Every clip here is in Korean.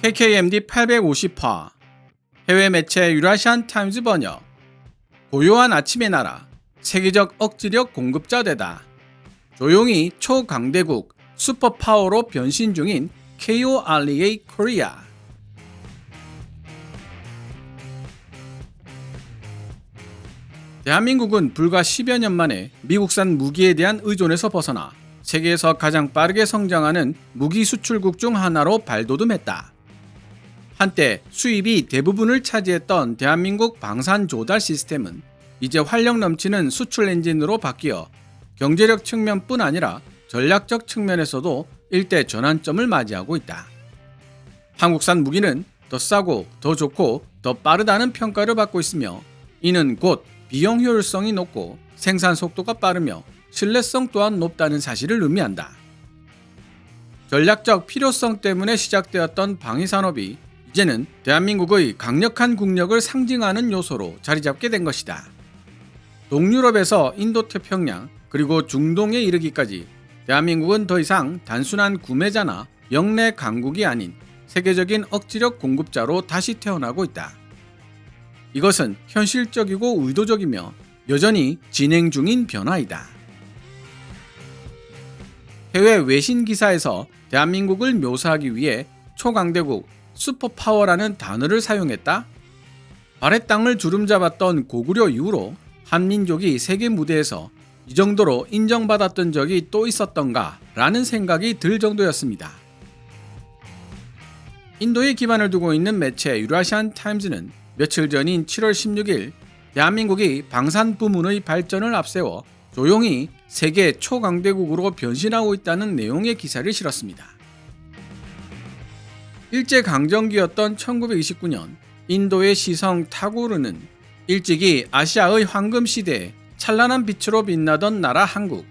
KKMD 850화 해외 매체 유라시안 타임즈 번역 고요한 아침의 나라 세계적 억지력 공급자 되다 조용히 초강대국 슈퍼파워로 변신 중인 KOREA 코리아 대한민국은 불과 10여 년 만에 미국산 무기에 대한 의존에서 벗어나 세계에서 가장 빠르게 성장하는 무기 수출국 중 하나로 발돋움했다. 한때 수입이 대부분을 차지했던 대한민국 방산 조달 시스템은 이제 활력 넘치는 수출 엔진으로 바뀌어 경제력 측면뿐 아니라 전략적 측면에서도 일대 전환점을 맞이하고 있다. 한국산 무기는 더 싸고 더 좋고 더 빠르다는 평가를 받고 있으며 이는 곧 비용 효율성이 높고 생산 속도가 빠르며 신뢰성 또한 높다는 사실을 의미한다. 전략적 필요성 때문에 시작되었던 방위 산업이 이제는 대한민국의 강력한 국력을 상징하는 요소로 자리 잡게 된 것이다. 동유럽에서 인도 태평양 그리고 중동에 이르기까지 대한민국은 더 이상 단순한 구매자나 영내 강국이 아닌 세계적인 억지력 공급자로 다시 태어나고 있다. 이것은 현실적이고 의도적이며 여전히 진행 중인 변화이다. 해외 외신 기사에서 대한민국을 묘사하기 위해 초강대국 슈퍼파워라는 단어를 사용했다. 발의 땅을 주름잡았던 고구려 이후로 한민족이 세계 무대에서 이 정도로 인정받았던 적이 또 있었던가 라는 생각이 들 정도였습니다. 인도에 기반을 두고 있는 매체 유라시안 타임즈는 며칠 전인 7월 16일 대한민국이 방산 부문의 발전을 앞세워 조용히 세계 초강대국으로 변신하고 있다는 내용의 기사를 실었습니다. 일제 강점기였던 1929년 인도의 시성 타구르는 일찍이 아시아의 황금 시대에 찬란한 빛으로 빛나던 나라 한국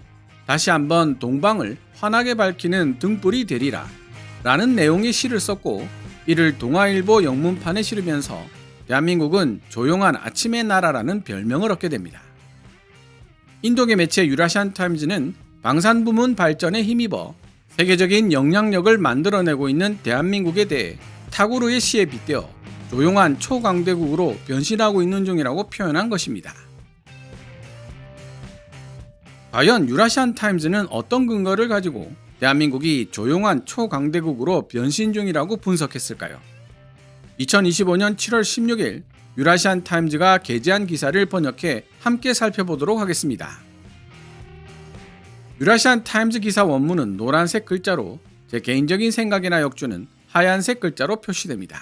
다시 한번 동방을 환하게 밝히는 등불이 되리라 라는 내용의 시를 썼고 이를 동아일보 영문판에 실으면서 대한민국은 조용한 아침의 나라라는 별명을 얻게 됩니다. 인도계 매체 유라시안 타임즈는 방산 부문 발전에 힘입어 세계적인 영향력을 만들어내고 있는 대한민국에 대해 타구르의 시에 빗대어 조용한 초강대국으로 변신하고 있는 중이라고 표현한 것입니다. 과연 유라시안 타임즈는 어떤 근거를 가지고 대한민국이 조용한 초강대국으로 변신 중이라고 분석했을까요? 2025년 7월 16일 유라시안 타임즈가 게재한 기사를 번역해 함께 살펴보도록 하겠습니다. 유라시안 타임즈 기사 원문은 노란색 글자로 제 개인적인 생각이나 역주는 하얀색 글자로 표시됩니다.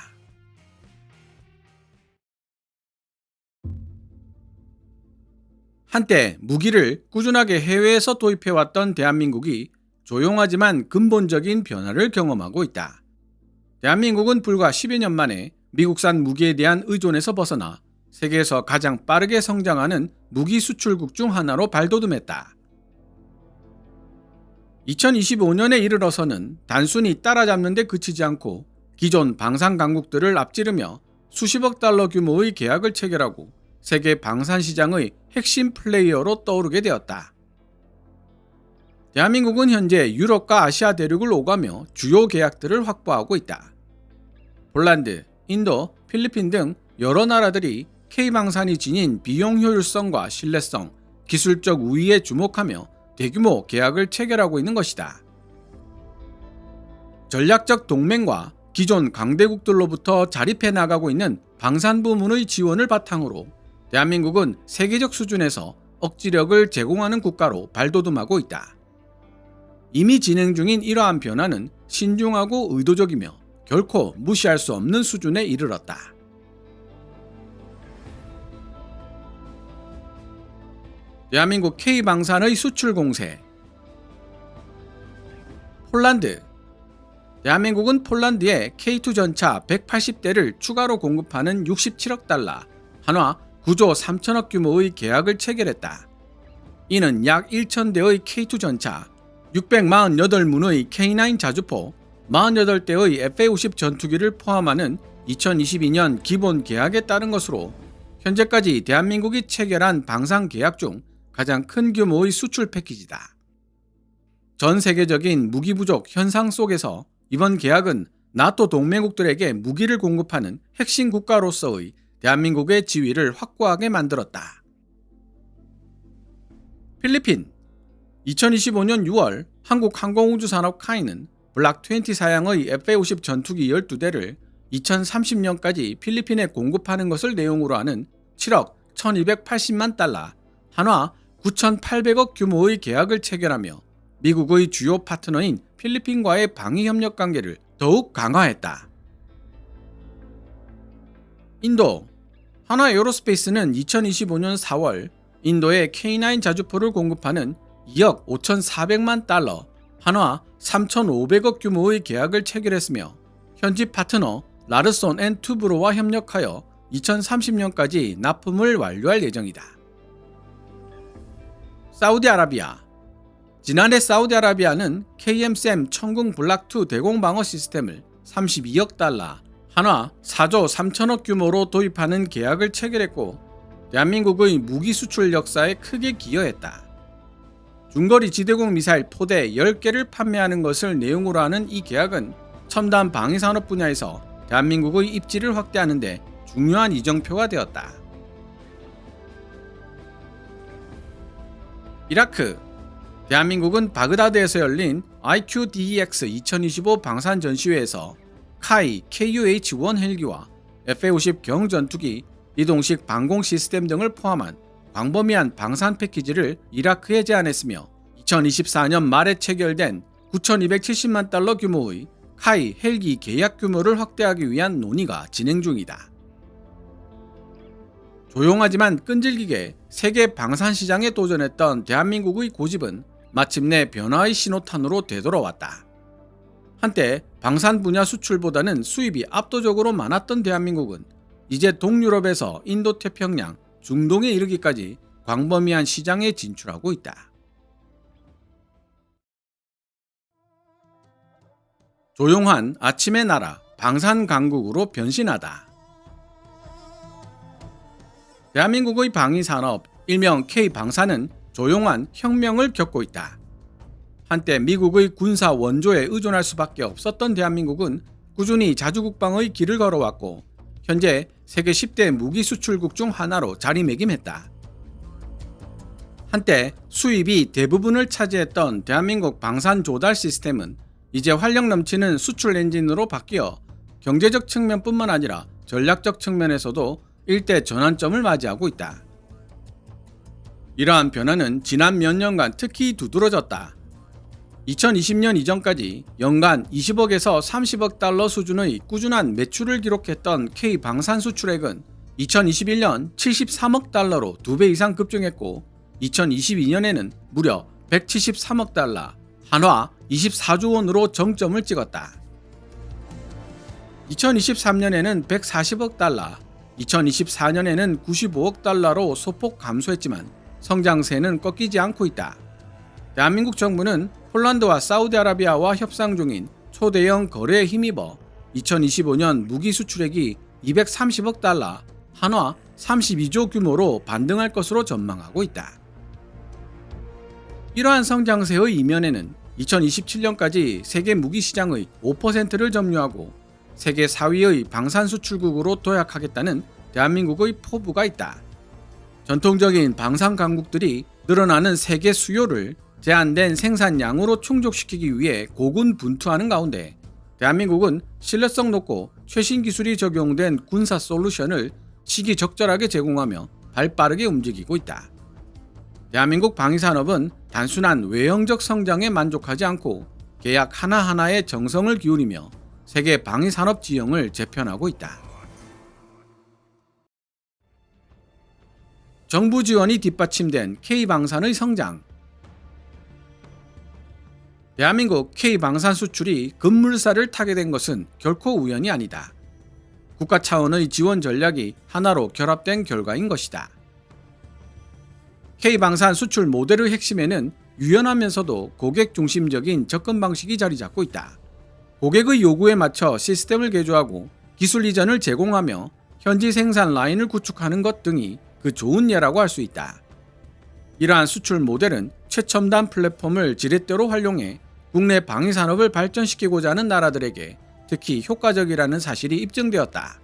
한때 무기를 꾸준하게 해외에서 도입해왔던 대한민국이 조용하지만 근본적인 변화를 경험하고 있다. 대한민국은 불과 10여 년 만에 미국산 무기에 대한 의존에서 벗어나 세계에서 가장 빠르게 성장하는 무기 수출국 중 하나로 발돋움했다. 2025년에 이르러서는 단순히 따라잡는 데 그치지 않고 기존 방산 강국들을 앞지르며 수십억 달러 규모의 계약을 체결하고 세계 방산 시장의 핵심 플레이어로 떠오르게 되었다. 대한민국은 현재 유럽과 아시아 대륙을 오가며 주요 계약들을 확보하고 있다. 폴란드, 인도, 필리핀 등 여러 나라들이 K방산이 지닌 비용 효율성과 신뢰성, 기술적 우위에 주목하며 대규모 계약을 체결하고 있는 것이다. 전략적 동맹과 기존 강대국들로부터 자립해 나가고 있는 방산 부문의 지원을 바탕으로 대한민국은 세계적 수준에서 억지력을 제공하는 국가로 발돋움하고 있다. 이미 진행 중인 이러한 변화는 신중하고 의도적이며 결코 무시할 수 없는 수준에 이르렀다. 대한민국 K방산의 수출 공세 폴란드 대한민국은 폴란드에 K2 전차 180대를 추가로 공급하는 67억 달러, 한화 9조 3천억 규모의 계약을 체결했다. 이는 약 1,000대의 K2 전차, 648문의 K9 자주포, 48대의 FA50 전투기를 포함하는 2022년 기본 계약에 따른 것으로 현재까지 대한민국이 체결한 방산 계약 중 가장 큰 규모의 수출 패키지다. 전 세계적인 무기 부족 현상 속에서 이번 계약은 나토 동맹국들에게 무기를 공급하는 핵심 국가로서의 대한민국의 지위를 확고하게 만들었다. 필리핀 2025년 6월 한국 항공우주산업 카이는 블락 20 사양의 F-50 전투기 12대를 2030년까지 필리핀에 공급하는 것을 내용으로 하는 7억 1280만 달러, 한화 9,800억 규모의 계약을 체결하며 미국의 주요 파트너인 필리핀과의 방위 협력 관계를 더욱 강화했다. 인도 하나 에어로스페이스는 2025년 4월 인도에 K9 자주포를 공급하는 2억 5,400만 달러, 한화 3,500억 규모의 계약을 체결했으며 현지 파트너 라르손 앤 투브로와 협력하여 2030년까지 납품을 완료할 예정이다. 사우디아라비아 지난해 사우디아라비아는 KMSM 천궁 블락2 대공 방어 시스템을 32억 달러, 한화 4조 3천억 규모로 도입하는 계약을 체결했고 대한민국의 무기 수출 역사에 크게 기여했다. 중거리 지대공 미사일 포대 10개를 판매하는 것을 내용으로 하는 이 계약은 첨단 방위 산업 분야에서 대한민국의 입지를 확대하는 데 중요한 이정표가 되었다. 이라크 대한민국은 바그다드에서 열린 IQDEX 2025 방산 전시회에서 카이 KUH-1 헬기와 F-50 경전투기, 이동식 방공 시스템 등을 포함한 광범위한 방산 패키지를 이라크에 제안했으며 2024년 말에 체결된 9,270만 달러 규모의 카이 헬기 계약 규모를 확대하기 위한 논의가 진행 중이다. 조용하지만 끈질기게 세계 방산 시장에 도전했던 대한민국의 고집은 마침내 변화의 신호탄으로 되돌아왔다. 한때 방산 분야 수출보다는 수입이 압도적으로 많았던 대한민국은 이제 동유럽에서 인도 태평양, 중동에 이르기까지 광범위한 시장에 진출하고 있다. 조용한 아침의 나라 방산 강국으로 변신하다. 대한민국의 방위 산업 일명 K 방산은 조용한 혁명을 겪고 있다. 한때 미국의 군사 원조에 의존할 수밖에 없었던 대한민국은 꾸준히 자주국방의 길을 걸어왔고 현재 세계 10대 무기 수출국 중 하나로 자리매김했다. 한때 수입이 대부분을 차지했던 대한민국 방산 조달 시스템은 이제 활력 넘치는 수출 엔진으로 바뀌어 경제적 측면뿐만 아니라 전략적 측면에서도 일대 전환점을 맞이하고 있다. 이러한 변화는 지난 몇 년간 특히 두드러졌다. 2020년 이전까지 연간 20억에서 30억 달러 수준의 꾸준한 매출을 기록했던 K 방산 수출액은 2021년 73억 달러로 2배 이상 급증했고 2022년에는 무려 173억 달러, 한화 24조 원으로 정점을 찍었다. 2023년에는 140억 달러, 2024년에는 95억 달러로 소폭 감소했지만 성장세는 꺾이지 않고 있다. 대한민국 정부는 폴란드와 사우디아라비아와 협상 중인 초대형 거래에 힘입어 2025년 무기 수출액이 230억 달러, 한화 32조 규모로 반등할 것으로 전망하고 있다. 이러한 성장세의 이면에는 2027년까지 세계 무기 시장의 5%를 점유하고 세계 4위의 방산 수출국으로 도약하겠다는 대한민국의 포부가 있다. 전통적인 방산 강국들이 늘어나는 세계 수요를 제한된 생산량으로 충족시키기 위해 고군분투하는 가운데 대한민국은 신뢰성 높고 최신 기술이 적용된 군사 솔루션을 시기적절하게 제공하며 발빠르게 움직이고 있다. 대한민국 방위산업은 단순한 외형적 성장에 만족하지 않고 계약 하나하나에 정성을 기울이며 세계 방위 산업 지형을 재편하고 있다. 정부 지원이 뒷받침된 K방산의 성장 대한민국 K방산 수출이 급물살을 타게 된 것은 결코 우연이 아니다. 국가 차원의 지원 전략이 하나로 결합된 결과인 것이다. K방산 수출 모델의 핵심에는 유연하면서도 고객 중심적인 접근 방식이 자리 잡고 있다. 고객의 요구에 맞춰 시스템을 개조하고 기술 이전을 제공하며 현지 생산 라인을 구축하는 것 등이 그 좋은 예라고 할 수 있다. 이러한 수출 모델은 최첨단 플랫폼을 지렛대로 활용해 국내 방위 산업을 발전시키고자 하는 나라들에게 특히 효과적이라는 사실이 입증되었다.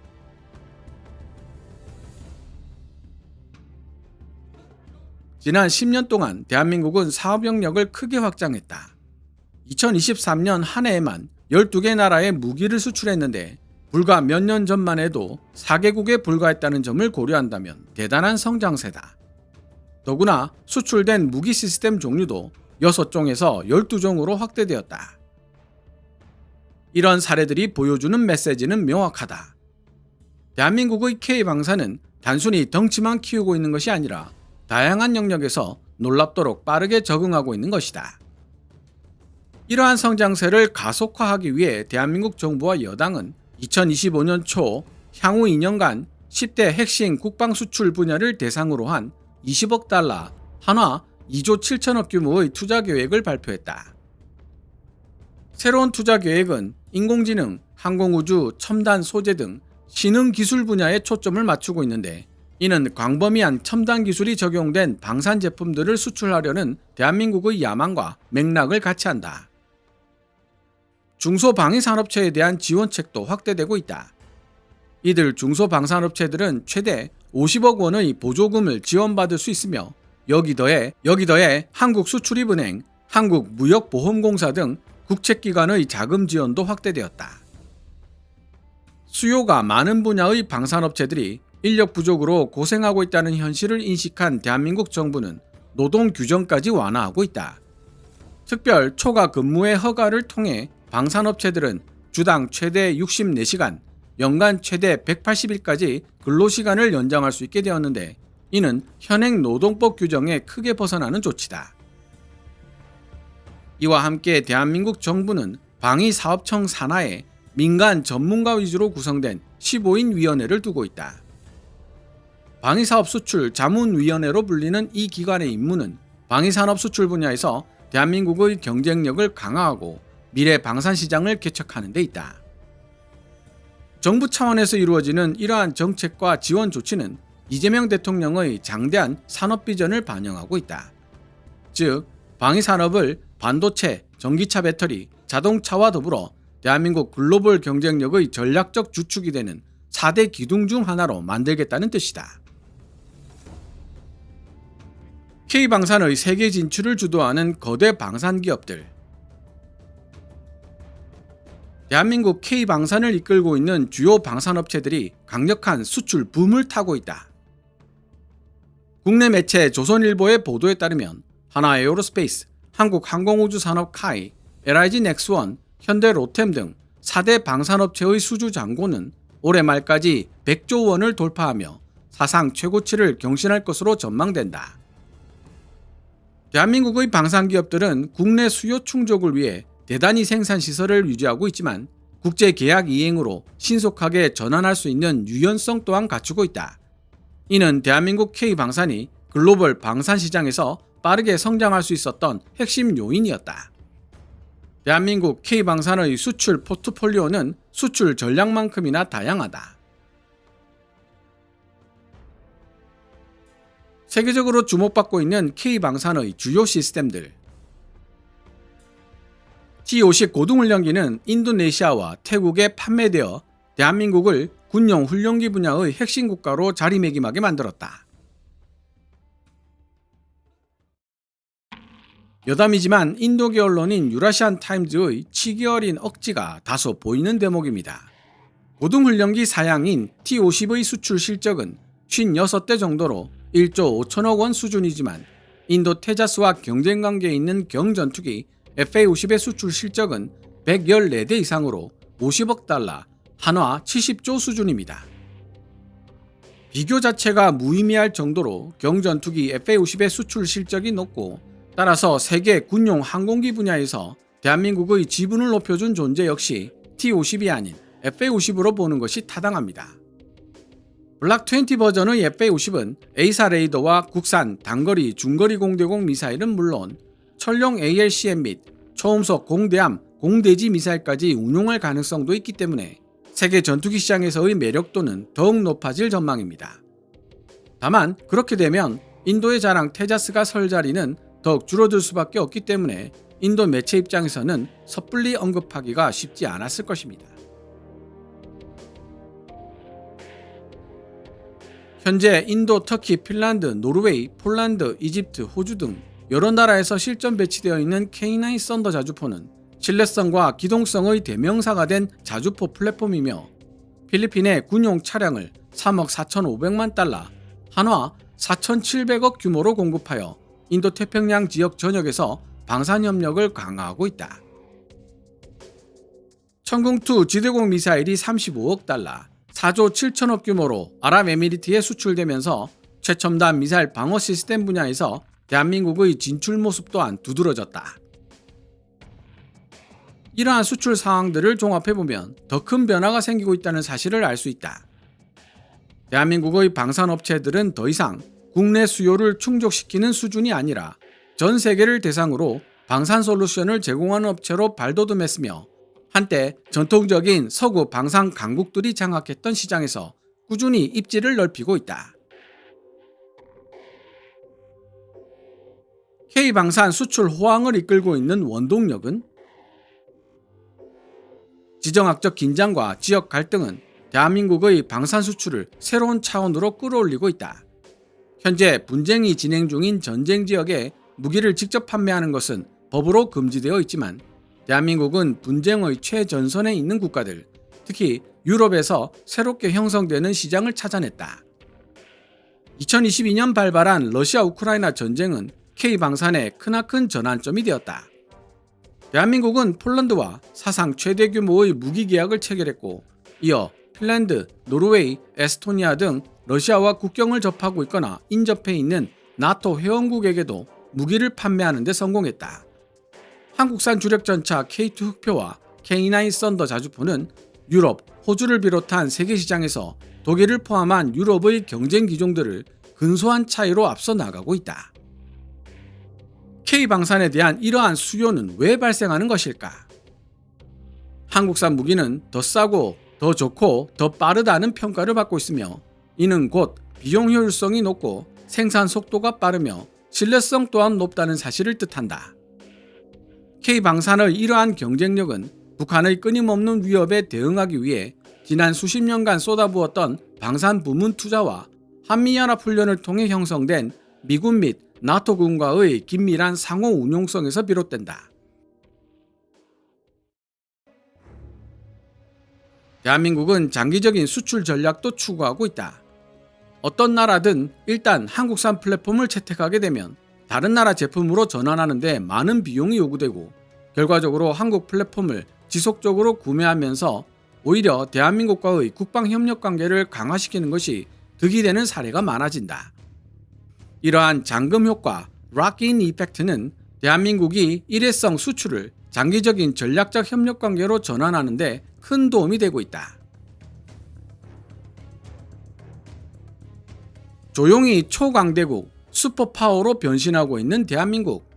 지난 10년 동안 대한민국은 사업 영역을 크게 확장했다. 2023년 한 해에만 12개 나라에 무기를 수출했는데 불과 몇 년 전만 해도 4개국에 불과했다는 점을 고려한다면 대단한 성장세다. 더구나 수출된 무기 시스템 종류도 6종에서 12종으로 확대되었다. 이런 사례들이 보여주는 메시지는 명확하다. 대한민국의 K방사는 단순히 덩치만 키우고 있는 것이 아니라 다양한 영역에서 놀랍도록 빠르게 적응하고 있는 것이다. 이러한 성장세를 가속화하기 위해 대한민국 정부와 여당은 2025년 초 향후 2년간 10대 핵심 국방 수출 분야를 대상으로 한 20억 달러, 한화 2조 7천억 규모의 투자 계획을 발표했다. 새로운 투자 계획은 인공지능, 항공우주, 첨단 소재 등 신흥 기술 분야에 초점을 맞추고 있는데 이는 광범위한 첨단 기술이 적용된 방산 제품들을 수출하려는 대한민국의 야망과 맥락을 같이 한다. 중소방위산업체에 대한 지원책도 확대되고 있다. 이들 중소방산업체들은 최대 50억 원의 보조금을 지원받을 수 있으며 여기 더해 여기 더해 한국수출입은행, 한국무역보험공사 등 국책기관의 자금 지원도 확대되었다. 수요가 많은 분야의 방산업체들이 인력 부족으로 고생하고 있다는 현실을 인식한 대한민국 정부는 노동 규정까지 완화하고 있다. 특별 초과 근무의 허가를 통해 방산업체들은 주당 최대 64시간, 연간 최대 180일까지 근로시간을 연장할 수 있게 되었는데 이는 현행 노동법 규정에 크게 벗어나는 조치다. 이와 함께 대한민국 정부는 방위사업청 산하에 민간 전문가 위주로 구성된 15인 위원회를 두고 있다. 방위사업 수출 자문위원회로 불리는 이 기관의 임무는 방위산업 수출 분야에서 대한민국의 경쟁력을 강화하고 미래 방산 시장을 개척하는 데 있다. 정부 차원에서 이루어지는 이러한 정책과 지원 조치는 이재명 대통령의 장대한 산업 비전을 반영하고 있다. 즉, 방위 산업을 반도체, 전기차 배터리, 자동차와 더불어 대한민국 글로벌 경쟁력의 전략적 주축이 되는 4대 기둥 중 하나로 만들겠다는 뜻이다. K방산의 세계 진출을 주도하는 거대 방산 기업들. 대한민국 K방산을 이끌고 있는 주요 방산업체들이 강력한 수출 붐을 타고 있다. 국내 매체 조선일보의 보도에 따르면 하나 에어로스페이스, 한국항공우주산업 카이, LIG 넥스원, 현대 로템 등 4대 방산업체의 수주 잔고는 올해 말까지 100조 원을 돌파하며 사상 최고치를 경신할 것으로 전망된다. 대한민국의 방산 기업들은 국내 수요 충족을 위해 대단히 생산 시설을 유지하고 있지만 국제 계약 이행으로 신속하게 전환할 수 있는 유연성 또한 갖추고 있다. 이는 대한민국 K방산이 글로벌 방산 시장에서 빠르게 성장할 수 있었던 핵심 요인이었다. 대한민국 K방산의 수출 포트폴리오는 수출 전략만큼이나 다양하다. 세계적으로 주목받고 있는 K방산의 주요 시스템들 T-50 고등훈련기는 인도네시아와 태국에 판매되어 대한민국을 군용 훈련기 분야의 핵심 국가로 자리매김하게 만들었다. 여담이지만 인도계 언론인 유라시안 타임즈의 치기 어린 억지가 다소 보이는 대목입니다. 고등훈련기 사양인 T-50의 수출 실적은 56대 정도로 1조 5천억 원 수준이지만 인도 테자스와 경쟁 관계에 있는 경전투기 FA-50의 수출 실적은 114대 이상으로 50억 달러, 한화 70조 수준입니다. 비교 자체가 무의미할 정도로 경전투기 FA-50의 수출 실적이 높고 따라서 세계 군용 항공기 분야에서 대한민국의 지분을 높여준 존재 역시 T-50이 아닌 FA-50으로 보는 것이 타당합니다. 블락 20 버전의 FA-50은 A사 레이더와 국산 단거리 중거리 공대공 미사일은 물론 철룡 ALCM 및 초음속 공대함, 공대지 미사일까지 운용할 가능성도 있기 때문에 세계 전투기 시장에서의 매력도는 더욱 높아질 전망입니다. 다만 그렇게 되면 인도의 자랑 테자스가 설 자리는 더욱 줄어들 수밖에 없기 때문에 인도 매체 입장에서는 섣불리 언급하기가 쉽지 않았을 것입니다. 현재 인도, 터키, 핀란드, 노르웨이, 폴란드, 이집트, 호주 등 여러 나라에서 실전 배치되어 있는 K9 썬더 자주포는 신뢰성과 기동성의 대명사가 된 자주포 플랫폼이며 필리핀의 군용 차량을 3억 4,500만 달러, 한화 4,700억 규모로 공급하여 인도 태평양 지역 전역에서 방산 협력을 강화하고 있다. 천궁2 지대공 미사일이 35억 달러, 4조 7천억 규모로 아랍에미리트에 수출되면서 최첨단 미사일 방어 시스템 분야에서 대한민국의 진출 모습 또한 두드러졌다. 이러한 수출 상황들을 종합해보면 더 큰 변화가 생기고 있다는 사실을 알 수 있다. 대한민국의 방산업체들은 더 이상 국내 수요를 충족시키는 수준이 아니라 전 세계를 대상으로 방산 솔루션을 제공하는 업체로 발돋움했으며 한때 전통적인 서구 방산 강국들이 장악했던 시장에서 꾸준히 입지를 넓히고 있다. K방산 수출 호황을 이끌고 있는 원동력은 지정학적 긴장과 지역 갈등은 대한민국의 방산 수출을 새로운 차원으로 끌어올리고 있다. 현재 분쟁이 진행 중인 전쟁 지역에 무기를 직접 판매하는 것은 법으로 금지되어 있지만 대한민국은 분쟁의 최전선에 있는 국가들, 특히 유럽에서 새롭게 형성되는 시장을 찾아냈다. 2022년 발발한 러시아 우크라이나 전쟁은 K방산의 크나큰 전환점이 되었다. 대한민국은 폴란드와 사상 최대 규모의 무기 계약을 체결했고 이어 핀란드, 노르웨이, 에스토니아 등 러시아와 국경을 접하고 있거나 인접해 있는 나토 회원국에게도 무기를 판매하는 데 성공했다. 한국산 주력 전차 K2 흑표와 K9 썬더 자주포는 유럽, 호주를 비롯한 세계 시장에서 독일을 포함한 유럽의 경쟁 기종들을 근소한 차이로 앞서 나가고 있다. K방산에 대한 이러한 수요는 왜 발생하는 것일까? 한국산 무기는 더 싸고 더 좋고 더 빠르다는 평가를 받고 있으며 이는 곧 비용 효율성이 높고 생산 속도가 빠르며 신뢰성 또한 높다는 사실을 뜻한다. K방산의 이러한 경쟁력은 북한의 끊임없는 위협에 대응하기 위해 지난 수십 년간 쏟아부었던 방산 부문 투자와 한미연합훈련을 통해 형성된 미군 및 나토군과의 긴밀한 상호 운용성에서 비롯된다. 대한민국은 장기적인 수출 전략도 추구하고 있다. 어떤 나라든 일단 한국산 플랫폼을 채택하게 되면 다른 나라 제품으로 전환하는데 많은 비용이 요구되고 결과적으로 한국 플랫폼을 지속적으로 구매하면서 오히려 대한민국과의 국방 협력 관계를 강화시키는 것이 득이 되는 사례가 많아진다. 이러한 잠금 효과 락인 이펙트는 대한민국이 일회성 수출을 장기적인 전략적 협력 관계로 전환하는데 큰 도움이 되고 있다. 조용히 초강대국 슈퍼파워로 변신하고 있는 대한민국.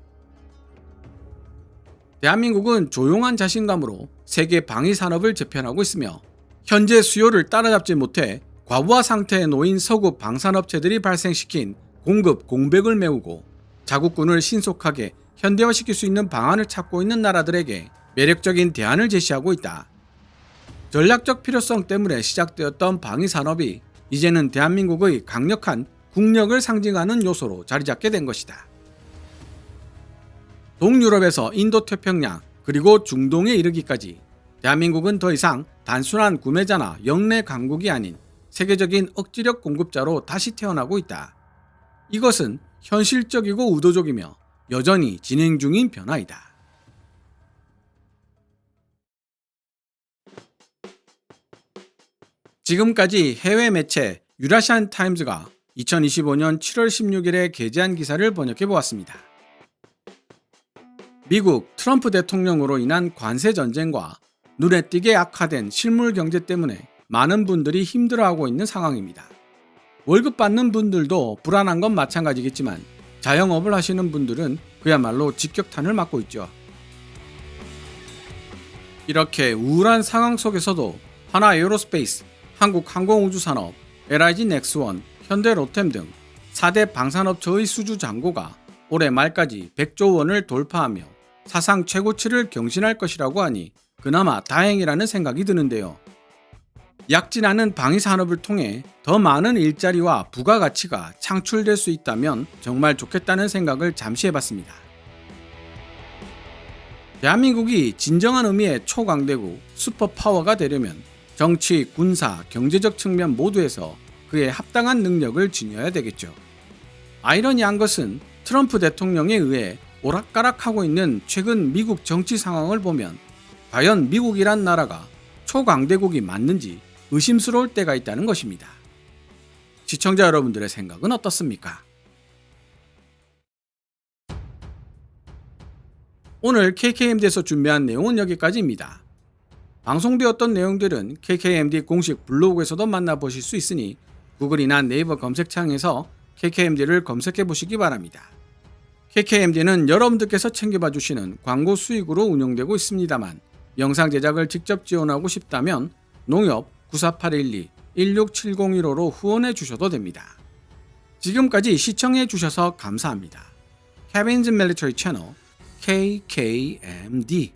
대한민국은 조용한 자신감으로 세계 방위 산업을 재편하고 있으며 현재 수요를 따라잡지 못해 과부하 상태에 놓인 서구 방산업체들이 발생시킨 공급 공백을 메우고 자국군을 신속하게 현대화시킬 수 있는 방안을 찾고 있는 나라들에게 매력적인 대안을 제시하고 있다. 전략적 필요성 때문에 시작되었던 방위 산업이 이제는 대한민국의 강력한 국력을 상징하는 요소로 자리 잡게 된 것이다. 동유럽에서 인도 태평양 그리고 중동에 이르기까지 대한민국은 더 이상 단순한 구매자나 영내 강국이 아닌 세계적인 억지력 공급자로 다시 태어나고 있다. 이것은 현실적이고 의도적이며 여전히 진행 중인 변화이다. 지금까지 해외 매체 유라시안 타임즈가 2025년 7월 16일에 게재한 기사를 번역해 보았습니다. 미국 트럼프 대통령으로 인한 관세 전쟁과 눈에 띄게 악화된 실물 경제 때문에 많은 분들이 힘들어하고 있는 상황입니다. 월급 받는 분들도 불안한 건 마찬가지겠지만 자영업을 하시는 분들은 그야말로 직격탄을 맞고 있죠. 이렇게 우울한 상황 속에서도 하나 에어로스페이스, 한국항공우주산업, LIG 넥스원, 현대 로템 등 4대 방산업체의 수주 잔고가 올해 말까지 100조 원을 돌파하며 사상 최고치를 경신할 것이라고 하니 그나마 다행이라는 생각이 드는데요. 약진하는 방위 산업을 통해 더 많은 일자리와 부가가치가 창출될 수 있다면 정말 좋겠다는 생각을 잠시 해봤습니다. 대한민국이 진정한 의미의 초강대국 슈퍼파워가 되려면 정치, 군사, 경제적 측면 모두에서 그에 합당한 능력을 지녀야 되겠죠. 아이러니한 것은 트럼프 대통령에 의해 오락가락하고 있는 최근 미국 정치 상황을 보면 과연 미국이란 나라가 초강대국이 맞는지 의심스러울 때가 있다는 것입니다. 시청자 여러분들의 생각은 어떻습니까? 오늘 KKMD에서 준비한 내용은 여기까지입니다. 방송되었던 내용들은 KKMD 공식 블로그에서도 만나보실 수 있으니 구글이나 네이버 검색창에서 KKMD를 검색해 보시기 바랍니다. KKMD는 여러분들께서 챙겨봐 주시는 광고 수익으로 운영되고 있습니다만 영상 제작을 직접 지원하고 싶다면 농협 94812 16701호로 후원해 주셔도 됩니다. 지금까지 시청해 주셔서 감사합니다. Kevin's Military Channel KKMD